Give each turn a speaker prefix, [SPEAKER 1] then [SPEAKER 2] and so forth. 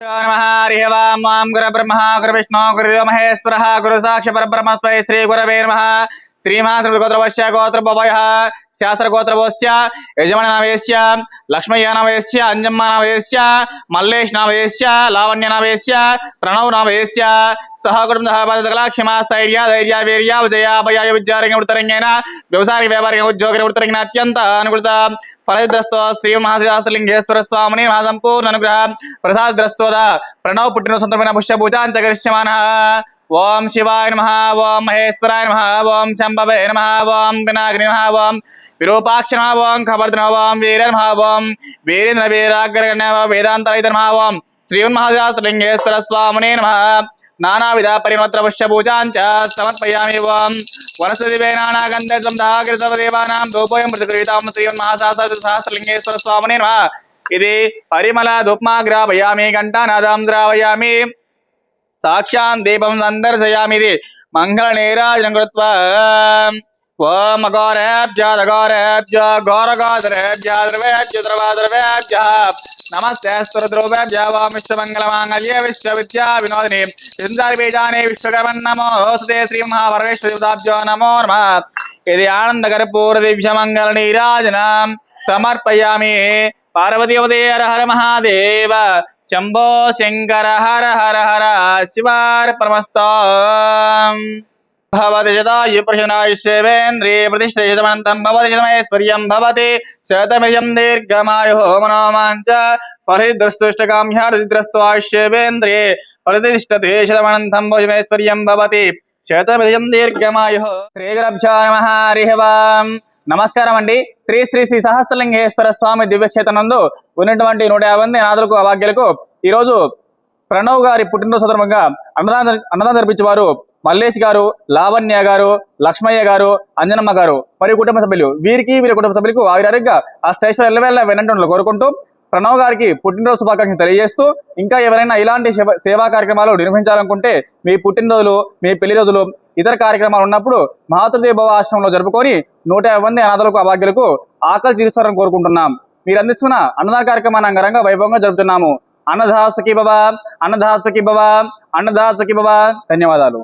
[SPEAKER 1] నమ హరి వాం మాం గుర బ్రహ్మ గురు విష్ణు గురు మహేశ్వర గురు సాక్షి పరబ్రహ్మస్మై శ్రీ గురవే నమ శ్రీమాన్ గోత్రవశ్య గోత్రభయ శాస్త్ర గోత్రవశ్య యజమాన నవేశ్య లక్ష్మయ్య నవేశ్య అంజమ్మ నవేశ్య మల్లేష్ నవేశ్య లావణ్య నవేశ్య ప్రణవ్ నవేశ్య సహ కుటుంబ సకలాక్షమా ధైర్య వీర్య విజయ భయ విద్యారంగ వృత్తరంగేన వ్యవసాయ వ్యాపారిక ఉద్యోగ వృత్తరంగేన అత్యంత అనుకృత ఫలద్రస్తో శ్రీ మహాశాస్త్రలింగేశ్వర స్వామిని మహాసంపూర్ణ అనుగ్రహ. ప్రసాద్ ద్రస్తోద. ప్రణవ్ పుట్టిన సొంతమైన పుష్పభూతాంచ కరిష్యమాన ఓం శివాయ నమ ఓం మహేశ్వరాయ నమ ఓం శంభవే నమ ఓం వినాయకుని నమ ఓం విరూపాక్ష నమ ఓం ఖబర్ధన ఓం వీర నమ ఓం వీరేంద్ర వీరాగ్రగణ్య వేదాంతరైత నమ ఓం శ్రీమన్మహాశాస్త్రలింగేశ్వర స్వామునే నమ. నానావిధ పరిమత్ర పుష్పభూతాంచ సమర్పయామి ఓం వనస్పతి వేనాగంధ సంధాకృతదేవానాం దోపోయం మృతకృతాం శ్రీమన్మహాశాస్త్రలింగేశ్వర స్వామునే నమ. ఇది పరిమళ ధూప్మాగ్రాపయామి ఘంటానాదం ద్రావయామి. సాక్షాన్ దీపం సందర్శయామిది. మంగళ నీరాజనం కృత్వ. ఓం అఘోరేభ్యాదఘోరేభ్య ఘోరఘోదరేభ్య ద్రవేభ్య ద్రవాద్రవేభ్య నమస్తే స్తురద్రవ్యేభ్య వాం విశ్వమంగళమాంగళ్య విశ్వవిద్యా వినోదిని. సింధారి బీజాని విశ్వకర్మన్ నమో శ్రీ శ్రీ మహాపరమేశ్వరదాభ్యో నమో నమ. ఇది ఆనందకర్పూర దివ్యమంగళ నీరాజనం సమర్పయామి. పార్వతీ హర హర మహాదేవ. శంభో శంకర హర హర హర శివార్పణమస్తాం భవతి శతాయుప్రశనాయుష్యేవేంద్రియ ప్రతిష్ఠితమనంతం భవతి శతమైశ్వర్యం భవతి శతమిజం దీర్ఘమాయు మనోమాంచ ఫలిద్రస్తుష్టకామ్యార్దిద్రస్తో ఆయుష్యేవేంద్రియే ప్రతిష్టతే శతమనంతం భోజమైశ్వర్యం భవతి శతమిజం దీర్ఘమాయు శ్రీగురభ్యో నమ హరి వాం నమస్కారం అండి. శ్రీ శ్రీ శ్రీ సహస్రలింగేశ్వర స్వామి దివ్యక్షేత్రనందు ఉన్నటువంటి నూట యాభై మంది అనాథులకు అభాగ్యులకు ఈరోజు ప్రణవ్ గారి పుట్టినరోజు సందర్భంగా అన్నదానం అన్నదానం జరిపించేవారు మల్లేష్ గారు లావణ్య గారు లక్ష్మయ్య గారు అంజనమ్మ గారు మరియు కుటుంబ సభ్యులు. వీరికి వీరి కుటుంబ సభ్యులకు ఆయురారోగ్య ఆ స్టేషన్ ఎల్లవేళ్ళ వెనంటూ కోరుకుంటూ ప్రణవ్ గారికి పుట్టినరోజు శుభాకాంక్షలు తెలియజేస్తూ ఇంకా ఎవరైనా ఇలాంటి సేవ- సేవా కార్యక్రమాలు నిర్వహించాలనుకుంటే మీ పుట్టినరోజులు మీ పెళ్ళి రోజులు ఇతర కార్యక్రమాలు ఉన్నప్పుడు మాతృదేవ ఆశ్రమంలో జరుపుకొని నూట యాభై మంది అనాథలకు అభాగ్యులకు ఆకలి తీరుస్తారని కోరుకుంటున్నాం. మీరు అందిస్తున్న అన్నదాన కార్యక్రమాన్ని అంగరంగ వైభవంగా జరుపుతున్నాము. అన్నదాసుకి బాబా అన్నదాసుకి బాబా అన్నదాసుకి బాబా ధన్యవాదాలు.